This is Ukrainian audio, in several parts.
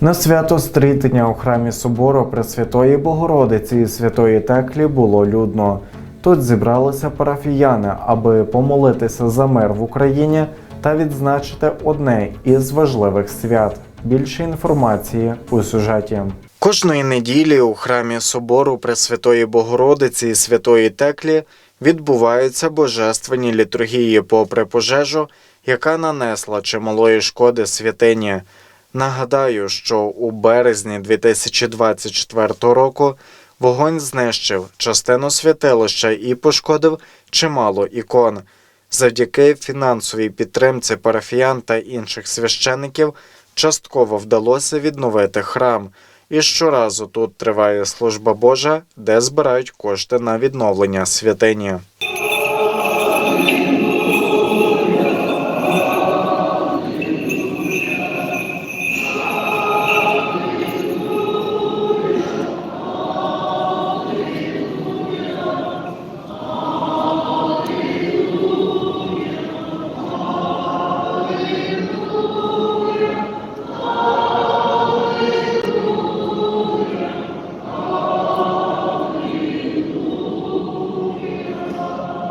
На свято стрітення у храмі собору Пресвятої Богородиці і Святої Теклі було людно. Тут зібралися парафіяни, аби помолитися за мир в Україні та відзначити одне із важливих свят. Більше інформації у сюжеті. Кожної неділі у храмі собору Пресвятої Богородиці і Святої Теклі відбуваються божественні літургії попри пожежу, яка нанесла чималої шкоди святині. Нагадаю, що у березні 2024 року вогонь знищив частину святилища і пошкодив чимало ікон. Завдяки фінансовій підтримці парафіян та інших священиків частково вдалося відновити храм. І щоразу тут триває служба Божа, де збирають кошти на відновлення святині.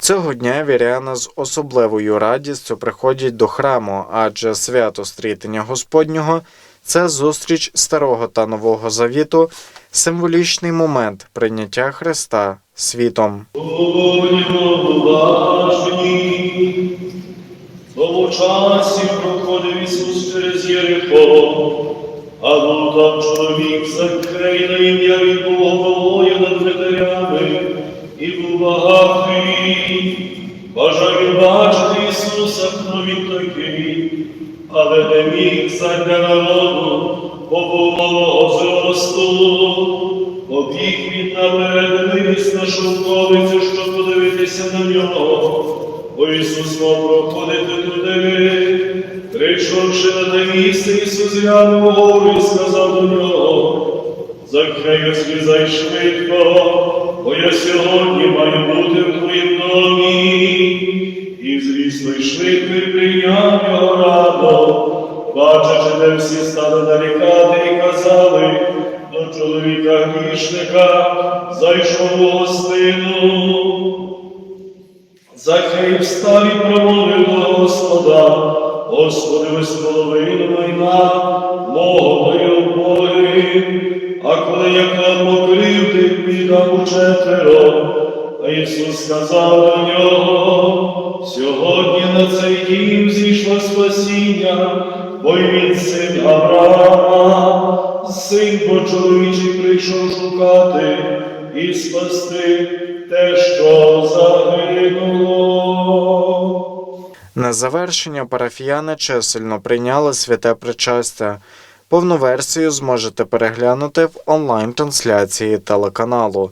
Цього дня віряни з особливою радістю приходять до храму, адже свято стрітення Господнього це зустріч старого та нового завіту, символічний момент прийняття Христа світом. Тому часі проходив Ісус через Єрихо, а був там чоловік Закхей на ім'я він був головою над вратарями і був багатий. Бажав він бачити Ісуса, хто він такий, але не міг задля народу, бо був малого зросту. Побіг він наперед вивіз на шовковицю, щоб подивитися на нього. Бо Ісус мав проходити туди. Прийшовши на те місце, Ісус глянув вгору і сказав до нього, Закхею злізай швидко, бо я сьогодні маю бути в. І звісно, й швидко прийняв його радо, бачачи, де всі стали нарікати і казали, до чоловіка грішника зайшов у гостину. Захей встав і промовив до Господа, Господи, ось половину майна мого даю Боги, а коли я кладу кривди, віддам у четверо. Ісус сказав до нього, сьогодні на цей дім зійшло спасіння, бо й він син Авраама, син по чоловічий прийшов шукати і спасти те, що загинуло. На завершення парафіяни чисельно прийняли святе причастя. Повну версію зможете переглянути в онлайн-трансляції телеканалу.